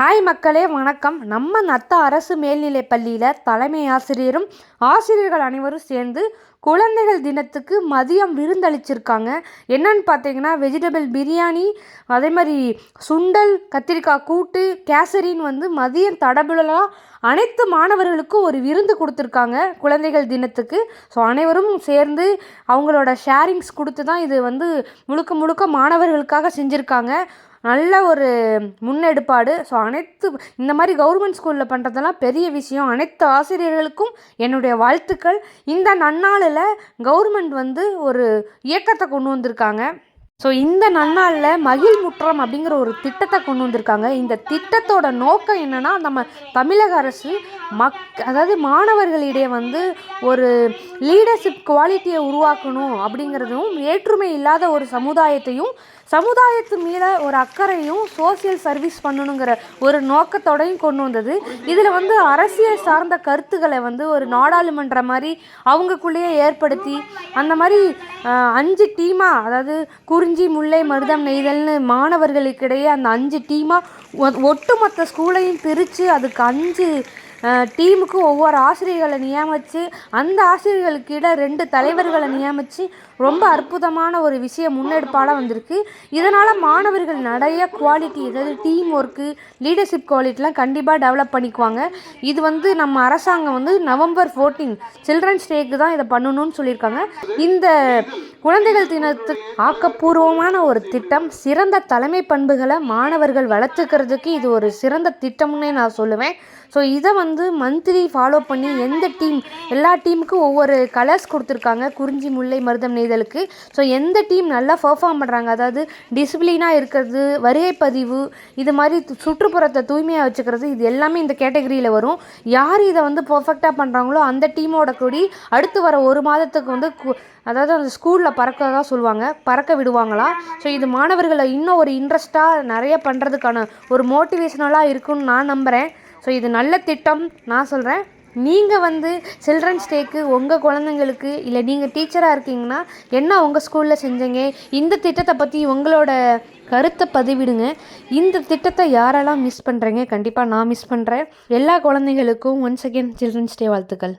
Hi மக்களே வணக்கம். நம்ம நத்த அரசு மேல்நிலைப் பள்ளியில் தலைமை ஆசிரியரும் ஆசிரியர்கள் அனைவரும் சேர்ந்து குழந்தைகள் தினத்துக்கு மதியம் விருந்தளிச்சிருக்காங்க. என்னன்னு பார்த்தீங்கன்னா வெஜிடபிள் பிரியாணி அதே மாதிரி சுண்டல் கத்திரிக்காய் கூட்டு கேசரின்னு வந்து மதியம் தடபுடலாக அனைத்து மாணவர்களுக்கும் ஒரு விருந்து கொடுத்துருக்காங்க குழந்தைகள் தினத்துக்கு. ஸோ அனைவரும் சேர்ந்து அவங்களோட ஷேரிங்ஸ் கொடுத்து தான் இது வந்து முழுக்க முழுக்க மாணவர்களுக்காக செஞ்சுருக்காங்க. நல்ல ஒரு முன்னெடுப்பாடு. ஸோ அனைத்து இந்த மாதிரி கவர்மெண்ட் ஸ்கூலில் பண்ணுறதெல்லாம் பெரிய விஷயம். அனைத்து ஆசிரியர்களுக்கும் என்னுடைய வாழ்த்துக்கள். இந்த நன்னாளில் கவர்மெண்ட் வந்து ஒரு இயக்கத்தை கொண்டு வந்திருக்காங்க. ஸோ இந்த நன்னாளில் மகிழ் முற்றம் அப்படிங்கிற ஒரு திட்டத்தை கொண்டு வந்திருக்காங்க. இந்த திட்டத்தோட நோக்கம் என்னென்னா நம்ம தமிழக அரசு மக் அதாவது மாணவர்களிடையே வந்து ஒரு லீடர்ஷிப் குவாலிட்டியை உருவாக்கணும் அப்படிங்கிறதும் ஏற்றுமை இல்லாத ஒரு சமுதாயத்தையும் சமுதாயத்து மீத ஒரு அக்கறையும் சோசியல் சர்வீஸ் பண்ணணுங்கிற ஒரு நோக்கத்தோடையும் கொண்டு வந்தது. இதில் வந்து அரசியல் சார்ந்த கருத்துக்களை வந்து ஒரு நாடாளுமன்ற மாதிரி அவங்கக்குள்ளேயே ஏற்படுத்தி அந்த மாதிரி அஞ்சு டீமாக அதாவது குறிஞ்சி முல்லை மருதம் நெய்தல்னு மாணவர்களுக்கிடையே அந்த அஞ்சு டீமாக ஒட்டுமொத்த ஸ்கூலையும் பிரித்து அதுக்கு அஞ்சு டீமுக்கு ஒவ்வொரு ஆசிரியர்களை நியமித்து அந்த ஆசிரியர்களுக்கிட ரெண்டு தலைவர்களை நியமித்து ரொம்ப அற்புதமான ஒரு விஷயம் முன்னெடுப்பால் வந்திருக்கு. இதனால் மாணவர்கள் நிறைய குவாலிட்டி அதாவது டீம் ஒர்க்கு லீடர்ஷிப் குவாலிட்டிலாம் கண்டிப்பாக டெவலப் பண்ணிக்குவாங்க. இது வந்து நம்ம அரசாங்கம் வந்து நவம்பர் ஃபோர்டீன் சில்ட்ரன்ஸ் டேக்கு தான் இதை பண்ணணும்னு சொல்லியிருக்காங்க. இந்த குழந்தைகள் தினத்துக்கு ஆக்கப்பூர்வமான ஒரு திட்டம் சிறந்த தலைமை பண்புகளை மாணவர்கள் வளர்த்துக்கிறதுக்கு இது ஒரு சிறந்த திட்டம்னே நான் சொல்லுவேன். ஸோ இதை வந்து வந்து மந்த்லி ஃபாலோ பண்ணி எந்த டீம் எல்லா டீமுக்கும் ஒவ்வொரு கலர்ஸ் கொடுத்துருக்காங்க. குறிஞ்சி முல்லை மருதம் நெய்தலுக்கு. ஸோ எந்த டீம் நல்லா பர்ஃபார்ம் பண்ணுறாங்க அதாவது டிசிப்ளினாக இருக்கிறது வருகை பதிவு இது மாதிரி சுற்றுப்புறத்தை தூய்மையாக வச்சுக்கிறது இது எல்லாமே இந்த கேட்டகரியில் வரும். யார் இதை வந்து பர்ஃபெக்டாக பண்ணுறாங்களோ அந்த டீமோட கூடி அடுத்து வர ஒரு மாதத்துக்கு வந்து அதாவது அந்த ஸ்கூலில் பறக்க சொல்லுவாங்க. பறக்க விடுவாங்களாம் ஸோ இது மாணவர்களை இன்னும் ஒரு இன்ட்ரெஸ்ட்டாக நிறைய பண்ணுறதுக்கான ஒரு மோட்டிவேஷனலாக இருக்குன்னு நான் நம்புகிறேன் ஸோ இது நல்ல திட்டம். நான் சொல்கிறேன் நீங்கள் வந்து சில்ட்ரன்ஸ் டேக்கு உங்கள் குழந்தைங்களுக்கு இல்லை நீங்கள் டீச்சராக இருக்கீங்கன்னா என்ன உங்கள் ஸ்கூலில் செஞ்சீங்க? இந்த திட்டத்தை பற்றி உங்களோட கருத்தை பதிவிடுங்க. இந்த திட்டத்தை யாரெல்லாம் மிஸ் பண்ணுறீங்க கண்டிப்பாக நான் மிஸ் பண்ணுறேன் எல்லா குழந்தைங்களுக்கும் ஒன் செகண்ட் சில்ட்ரன்ஸ் டே வாழ்த்துக்கள்.